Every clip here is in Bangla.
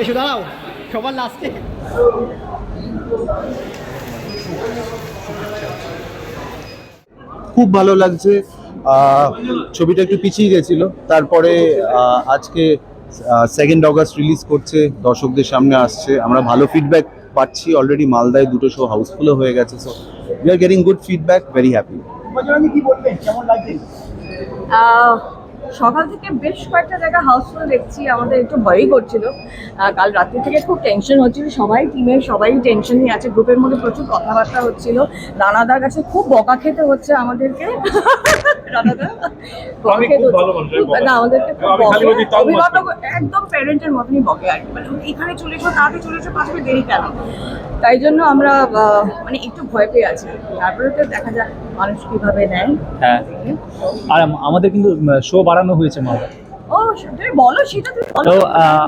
এসো দাঁড়াও সবার লাস্টে খুব ভালো লাগছে। ছবিটা একটু পিছিয়ে গেছিল। তারপরে আজকে সেকেন্ড অগস্ট রিলিজ করছে দর্শকদের সামনে আসছে। আমরা ভালো ফিডব্যাক পাচ্ছি অলরেডি মালদায় দুটো শো হাউসফুলও হয়ে গেছে so we are getting good feedback very happy সকাল থেকে বেশ কয়েকটা জায়গা হাউসফুল দেখছি আমাদের একটু ভয়ই করছিল। কাল রাত্রি থেকে খুব টেনশন হচ্ছিল সবাই টিমের সবাই টেনশনই আছে গ্রুপের মধ্যে প্রচুর কথাবার্তা হচ্ছিল। রানাদার কাছে খুব বকা খেতে হচ্ছে আমাদেরকে। রানাদা। না আমাদেরকে একদম প্যারেন্টের মতনই বকে আর মানে এখানে চলে এসো তাতে চলে এসো পাঁচটা দেরি কেন? তাই জন্য আমরা আহ, মানে একটু ভয় পেয়ে আছি। তারপরে তো দেখা যাক মানুষ কীভাবে নেয়। হ্যাঁ। আর আমাদের কিন্তু শো বাড়ানো হয়েছে মালদা তো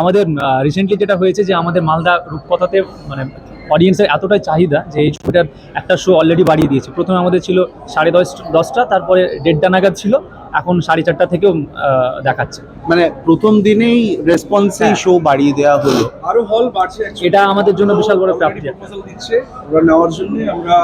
আমাদের রিসেন্টলি যেটা হয়েছে যে আমাদের মালদা রূপকথাতে মানে অডিয়েন্সের এতটাই চাহিদা যে এই ছবিটার একটা শো অলরেডি বাড়িয়ে দিয়েছে। প্রথমে আমাদের ছিল সাড়ে দশ দশটা তারপরে দেড়টা নাগাদ ছিল। এখন সাড়ে চারটা থেকেও দেখাচ্ছে। মানে প্রথম দিনেই রেসপন্সেই হ্যাঁ। শো বাড়িয়ে দেওয়া হলো। আরও হল বাড়ছে এটা আমাদের জন্য বিশাল বড় প্রাপ্তি। দিচ্ছে। ওরা নেওয়ার জন্য আমরা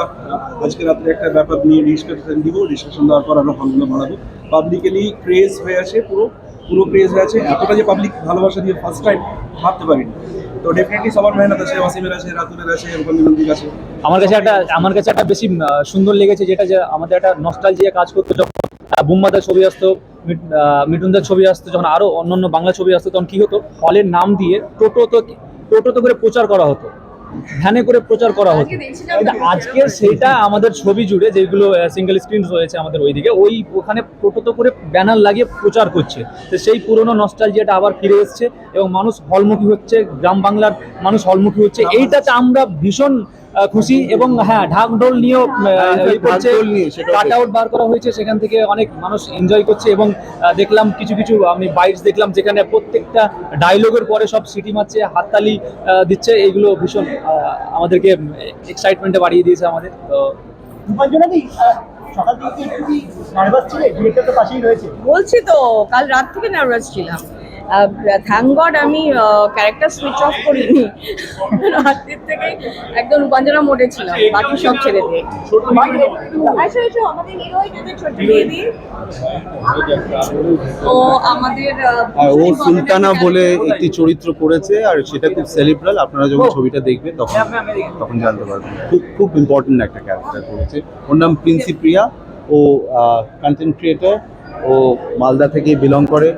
আজকে রাত্রে একটা ব্যাপার নিয়ে ডিসকাশন দিব। ডিসকাশন দেওয়ার পর আমরা হলগুলো বাড়াবো পাবলিকেলি ক্রেজ হয়ে আছে পুরো পুরো ক্রেজ হয়ে আছে। এতটা যে পাবলিক ভালোবাসা দিয়ে ফার্স্ট টাইম ভাবতে পারিনি। তো ডেফিনেটলি সবার মেহনত আছে, ওয়াসিমের আছে, রাতুলের আছে এরকম আছে। আমার কাছে একটা, আমার কাছে একটা বেশি সুন্দর লেগেছে যেটা যে আমাদের একটা নস্টালজিয়া কাজ করতো যখন বুম্বাদার ছবি আসতো মিঠুনদার ছবি আসতো, যখন আরও অন্যান্য বাংলা ছবি আসতো, তখন কি হতো? হলের নাম দিয়ে টোটো তো টোটো তো করে প্রচার করা হতো। ভ্যানে করে প্রচার করা হতো। কিন্তু আজকে সেটা আমাদের ছবি জুড়ে যেগুলো সিঙ্গেল স্ক্রিন রয়েছে আমাদের ওইদিকে ওই ওখানে টোটোতে করে ব্যানার লাগিয়ে প্রচার করছে। তো সেই পুরনো নস্টালজিয়াটা আবার ফিরে এসছে এবং মানুষ হলমুখী হচ্ছে গ্রাম বাংলার মানুষ হলমুখী হচ্ছে। এইটাতে আমরা ভীষণ খুশি এবং হ্যাঁ ঢাক ঢোল নিয়েও ঢাকঢোল নিয়ে কাট আউট বার করা হয়েছে সেখান থেকে অনেক মানুষ এনজয় করছে এবং দেখলাম কিছু কিছু আমি বাইটস দেখলাম যেখানে প্রত্যেকটা ডায়লগের পরে সব সিটি মারছে হাততালি দিচ্ছে এইগুলো ভীষণ আমাদেরকে এক্সাইটমেন্টে বাড়িয়ে দিয়েছে আমাদের। তো সকাল থেকে কি একটু নার্ভাস ছিলে? ডিরেক্টর তো পাশেই রয়েছে। বলছি তো কাল রাত থেকে নার্ভাস ছিলাম। থ্যাংক গড আমি ক্যারেক্টার সুইচ অফ করিনি। রাত্রির থেকে একদম রূপাঞ্জনা মোডে ছিলাম বাকি সব ছেড়ে দিয়ে। ছোট্ট বেবি ও আমাদের ও সুলতানা বলে একটি চরিত্র করেছে আর সেটা খুব সেলিব্রাল আপনারা যখন ছবিটা দেখবেন তখন তখন জানতে পারবেন। খুব খুব ইম্পর্টেন্ট একটা ক্যারেক্টার করেছে। ওর নাম প্রিন্সিপ্রিয়া ও কন্টেন্ট ক্রিয়েটার ও মালদা থেকে বিলং করে।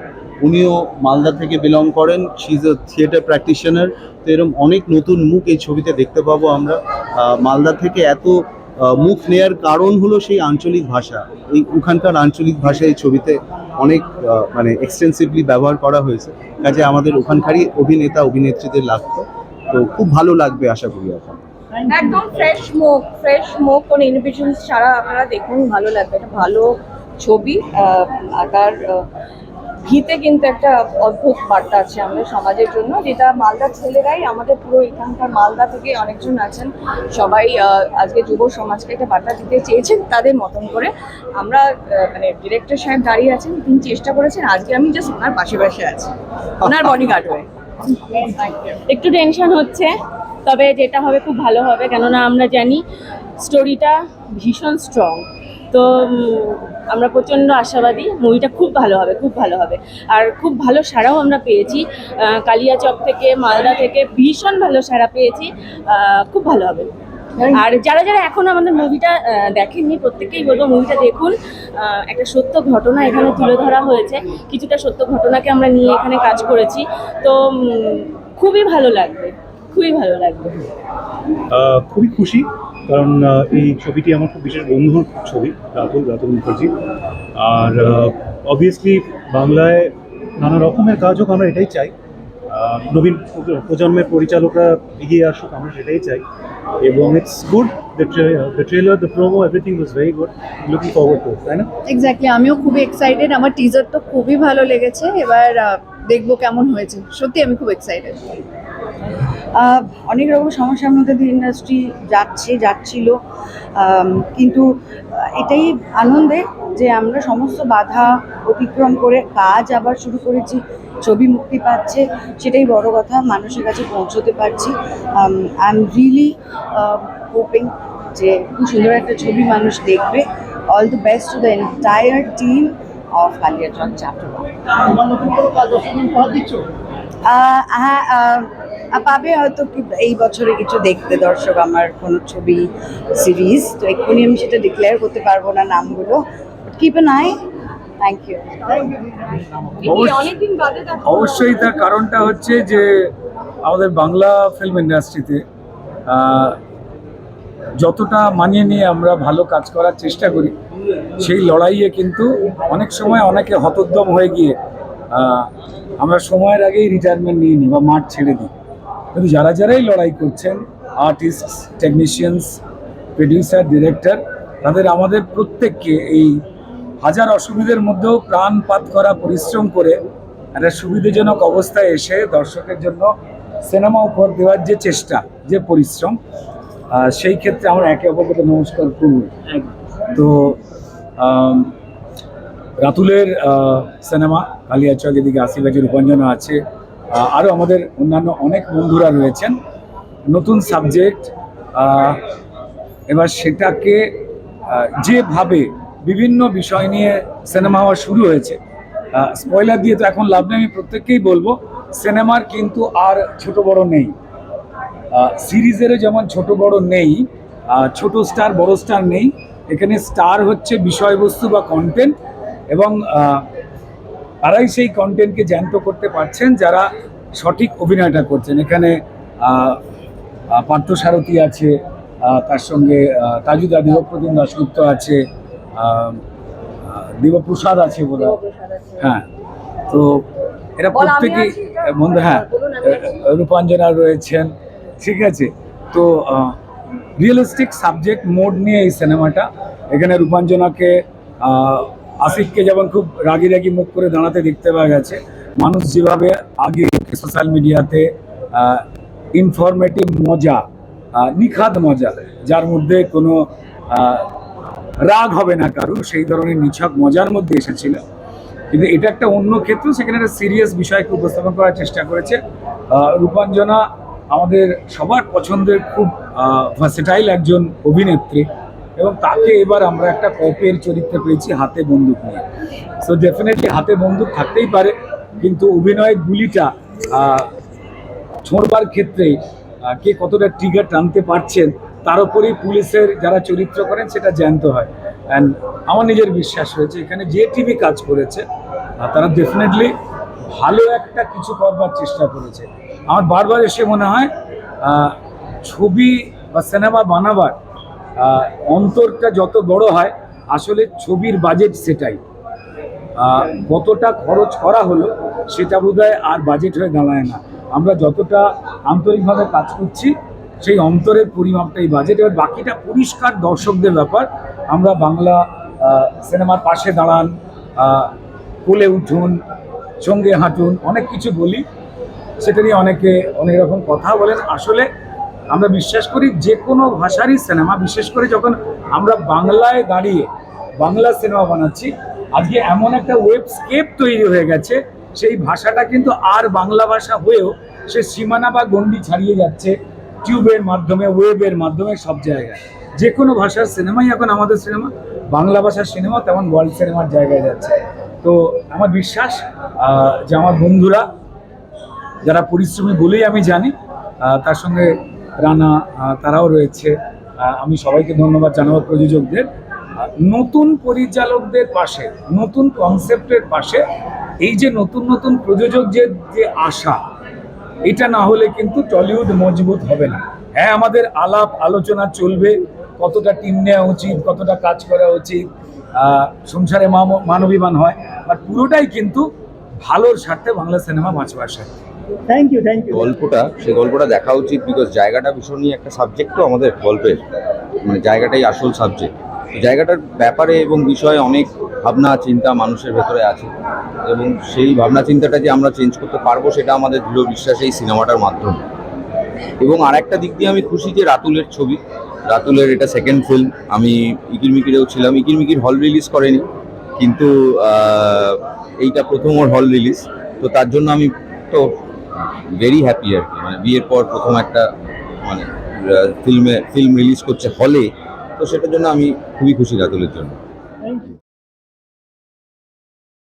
উনিও মালদা থেকে বিলং করেন she is a theatre practitioner তো এরকম অনেক নতুন মুখ এই ছবিতে দেখতে পাবো আমরা। মালদা থেকে এত মুখ নেয়ার কারণ হলো সেই আঞ্চলিক ভাষা। এই ওখানকার আঞ্চলিক ভাষা এই ছবিতে অনেক মানে এক্সটেন্সিভলি ব্যবহার করা হয়েছে। কাজে আমাদের ওখানকারই অভিনেতা অভিনেত্রীদের লাগতো। তো খুব ভালো লাগবে আশা করি এখন। একদম ফ্রেশ মুখ ফ্রেশ মুখ কোনো ইনহিবিশনস ছাড়া আপনারা দেখুন ভালো লাগবে। এটা ভালো ছবি আহ, ভিতে কিন্তু একটা অদ্ভুত বার্তা আছে আমাদের সমাজের জন্য, যেটা মালদা ছেলেরাই আমাদের পুরো এখানকার মালদা থেকে অনেকজন আছেন। সবাই আজকে যুব সমাজকে একটা বার্তা দিতে চেয়েছেন তাদের মতন করে। আমরা মানে ডিরেক্টর সাহেব দাঁড়িয়ে আছেন, তিনি চেষ্টা করেছেন, আজকে আমি জাস্ট ওনার পাশে পাশে আছি, ওনার বডিগার্ড হয়ে। একটু টেনশন হচ্ছে, তবে যেটা হবে খুব ভালো হবে, কেননা আমরা জানি স্টোরিটা ভীষণ স্ট্রং তো আমরা প্রচণ্ড আশাবাদী। মুভিটা খুব ভালো হবে খুব ভালো হবে। আর খুব ভালো সাড়াও আমরা পেয়েছি। কালিয়াচক থেকে মালদা থেকে ভীষণ ভালো সাড়া পেয়েছি। খুব ভালো হবে। আর যারা যারা এখন আমাদের মুভিটা দেখেননি প্রত্যেকেই বলব মুভিটা দেখুন। একটা সত্য ঘটনা এখানে তুলে ধরা হয়েছে। কিছুটা সত্য ঘটনাকে আমরা নিয়ে এখানে কাজ করেছি। তো খুবই ভালো লাগবে। খুবই ভালো লাগবে খুবই খুশি কারণ এই ছবিটি আমার খুব বিশেষ বন্ধুর ছবি রাতুল রাতুল মুখার্জি। আর অবভিয়াসলি বাংলায় নানা রকমের কাজ হোক আমরা এটাই চাই। নবীন প্রজন্মের পরিচালকরা এগিয়ে আসুক আমরা সেটাই চাই। এবং it's good the trailer the promo everything was very good looking forward to তাই না? এক্স্যাক্টলি আমিও খুবই এক্সাইটেড আমার টিজার তো খুবই ভালো লেগেছে এবার দেখব কেমন হয়েছে। সত্যি আমি খুব এক্সাইটেড অনেক রকম সমস্যার মধ্যে দিয়ে ইন্ডাস্ট্রি যাচ্ছে যাচ্ছিল। কিন্তু এটাই আনন্দের যে আমরা সমস্ত বাধা অতিক্রম করে কাজ আবার শুরু করেছি ছবি মুক্তি পাচ্ছে সেটাই বড় কথা মানুষের কাছে পৌঁছতে পারছি। আই এম রিয়েলি হোপিং যে খুব সুন্দর একটা ছবি মানুষ দেখবে। All the best to the entire team of Kaliachak chapter হ্যাঁ পাবে হয়তো কি এই বছরে কিছু দেখতে দর্শক আমার কোনো ছবি সিরিজ তো এক্ষুনি আমি সেটা ডিক্লেয়ার করতে পারব না নামগুলো। Keep an eye thank you অবশ্যই তার কারণটা হচ্ছে যে আমাদের বাংলা ফিল্ম ইন্ডাস্ট্রিতে যতটা মানিয়ে নিয়ে আমরা ভালো কাজ করার চেষ্টা করি সেই লড়াইয়ে কিন্তু অনেক সময় অনেকে হতোদ্যম হয়ে গিয়ে আমরা সময়ের আগেই রিটায়ারমেন্ট নিয়ে নিই বা মাঠ ছেড়ে দিই। কিন্তু যারা যারাই লড়াই করছেন আর্টিস্ট টেকনিশিয়ানস প্রডিউসার ডিরেক্টর তাদের আমাদের প্রত্যেককে এই হাজার অসুবিধের মধ্যেও প্রাণপাত করা, পরিশ্রম করে একটা সুবিধাজনক অবস্থায় এসে দর্শকের জন্য সিনেমা উপহার দেওয়ার যে চেষ্টা, যে পরিশ্রম সেই ক্ষেত্রে আমরা একে অপরকে নমস্কার করব। তো রাতুলের সিনেমা কালিয়াচক এদিকে আসিবাজি রূপাঞ্জনা আছে। আরও আমাদের অন্যান্য অনেক বন্ধুরা রয়েছেন। নতুন সাবজেক্ট এবার সেটাকে যেভাবে বিভিন্ন বিষয় নিয়ে সিনেমা হওয়া শুরু হয়েছে স্পয়লার দিয়ে তো এখন লাভ নেই, আমি প্রত্যেককেই বলব সিনেমার কিন্তু আর ছোট বড় নেই। সিরিজেরও যেমন ছোট বড় নেই ছোট স্টার বড় স্টার নেই, এখানে স্টার হচ্ছে বিষয়বস্তু বা কন্টেন্ট এবং তারাই সেই কন্টেন্টকে জ্যান্ত করতে পারছেন যারা সঠিক অভিনয়টা করছেন। এখানে পার্থসারথী আছে তার সঙ্গে তাজুদা দেবপ্রতিম দাশগুপ্ত আছে দেবপ্রসাদ আছে বোধ হ্যাঁ তো এরা প্রত্যেকেই? বন্ধু হ্যাঁ। রূপাঞ্জনা রয়েছেন ঠিক আছে? তো রিয়েলিস্টিক সাবজেক্ট মোড নিয়ে এই সিনেমাটা এখানে রূপাঞ্জনাকে আশিককে যেমন খুব রাগি রাগি মুখ করে দাঁড়াতে দেখতে পাওয়া গেছে, মানুষ যেভাবে আগে সোশ্যাল মিডিয়াতে ইনফরমেটিভ মজা নিখাদ মজা, যার মধ্যে কোনো রাগ হবে না কারও, সেই ধরনের নিছক মজার মধ্যে এসেছিল। কিন্তু এটা একটা অন্য ক্ষেত্র, সেখানে একটা সিরিয়াস বিষয়কে উপস্থাপন করার চেষ্টা করেছে। রূপাঞ্জনা আমাদের সবার পছন্দের খুব ভার্সেটাইল একজন অভিনেত্রী। এবং তাকে এবার আমরা একটা কপের চরিত্রে পেয়েছি, হাতে বন্দুক নিয়ে। সো ডেফিনেটলি হাতে বন্দুক থাকতেই পারে, কিন্তু অভিনয়ের গুলিটা ছোঁড়বার ক্ষেত্রে কে কতটা ট্রিগার টানতে পারছেন, তার উপরেই পুলিশের যারা চরিত্র করেন, সেটা জ্যান্ত হয়। অ্যান্ড আমার নিজের বিশ্বাস রয়েছে এখানে যে টিভি কাজ করেছে তারা ডেফিনেটলি ভালো একটা কিছু করবার চেষ্টা করেছে। আমার বারবার এসে মনে হয় ছবি বা সিনেমা বানাবার অন্তরটা যত বড় হয়, আসলে ছবির বাজেট সেটাই। কতটা খরচ করা হলো, সেটা বোধহয় আর বাজেট হয়ে দাঁড়ায় না। আমরা যতটা আন্তরিকভাবে কাজ করছি, সেই অন্তরের পরিমাপটাই বাজেট এবার বাকিটা পরিষ্কার দর্শকদের ব্যাপার। আমরা বাংলা সিনেমার পাশে দাঁড়ান কোলে উঠুন, সঙ্গে হাঁটুন, অনেক কিছু বলি। সেটা নিয়ে অনেকে অনেক রকম কথা বলেন। আসলে আমরা বিশ্বাস করি যে কোনো ভাষারই সিনেমা, বিশেষ করে যখন আমরা বাংলায় দাঁড়িয়ে বাংলা সিনেমা বানাচ্ছি, আজকে এমন একটা ওয়েবস্কেপ তৈরি হয়ে গেছে, সেই ভাষাটা কিন্তু আর বাংলা ভাষা হয়েও সে সীমানা বা গণ্ডি ছাড়িয়ে যাচ্ছে টিউবের মাধ্যমে ওয়েবের মাধ্যমে সব জায়গায়। যে কোনো ভাষার সিনেমাই এখন আমাদের সিনেমা, বাংলা ভাষার সিনেমা তেমন ওয়ার্ল্ড সিনেমার জায়গায় যাচ্ছে। তো আমার বিশ্বাস যে আমার বন্ধুরা, যারা পরিশ্রমী বলেই আমি জানি তার সঙ্গে রানা তারাও রয়েছে। আমি সবাইকে ধন্যবাদ জানাব প্রযোজকদের। নতুন পরিচালকদের পাশে, নতুন কনসেপ্টের পাশে, এই যে নতুন নতুন প্রযোজক যে আশা, এটা না হলে কিন্তু টলিউড মজবুত হবে না। হ্যাঁ আমাদের আলাপ আলোচনা চলবে, কতটা টিম নেওয়া উচিত, কতটা কাজ করা উচিত সংসারে মানবিমান হয় বাট পুরোটাই কিন্তু ভালোর স্বার্থে বাংলা সিনেমা বাঁচবার স্বার্থে। থ্যাংক ইউ থ্যাংক ইউ গল্পটা সেই গল্পটা দেখা উচিত বিকজ জায়গাটা ভীষণই একটা সাবজেক্ট তো আমাদের গল্পের। মানে জায়গাটাই আসল সাবজেক্ট জায়গাটার ব্যাপারে এবং বিষয়ে অনেক ভাবনা, চিন্তা মানুষের ভেতরে আছে। এবং সেই ভাবনা, চিন্তাটা যে আমরা চেঞ্জ করতে পারব সেটা আমাদের দৃঢ় বিশ্বাস এই সিনেমাটার মাধ্যমে। এবং আর একটা দিক দিয়ে আমি খুশি যে রাতুলের ছবি। রাতুলের এটা সেকেন্ড ফিল্ম আমি ইকির মিকিরেও ছিলাম। ইকির মিকির হল রিলিজ করেনি। কিন্তু এইটা প্রথম ওর হল রিলিজ তো তার জন্য আমি তো ভেরি হ্যাপি আর কি। মানে বিয়ের পর প্রথম একটা মানে ফিল্মে ফিল্ম রিলিজ করছে হলে তো সেটার জন্য আমি খুবই খুশি রাতুলের জন্য।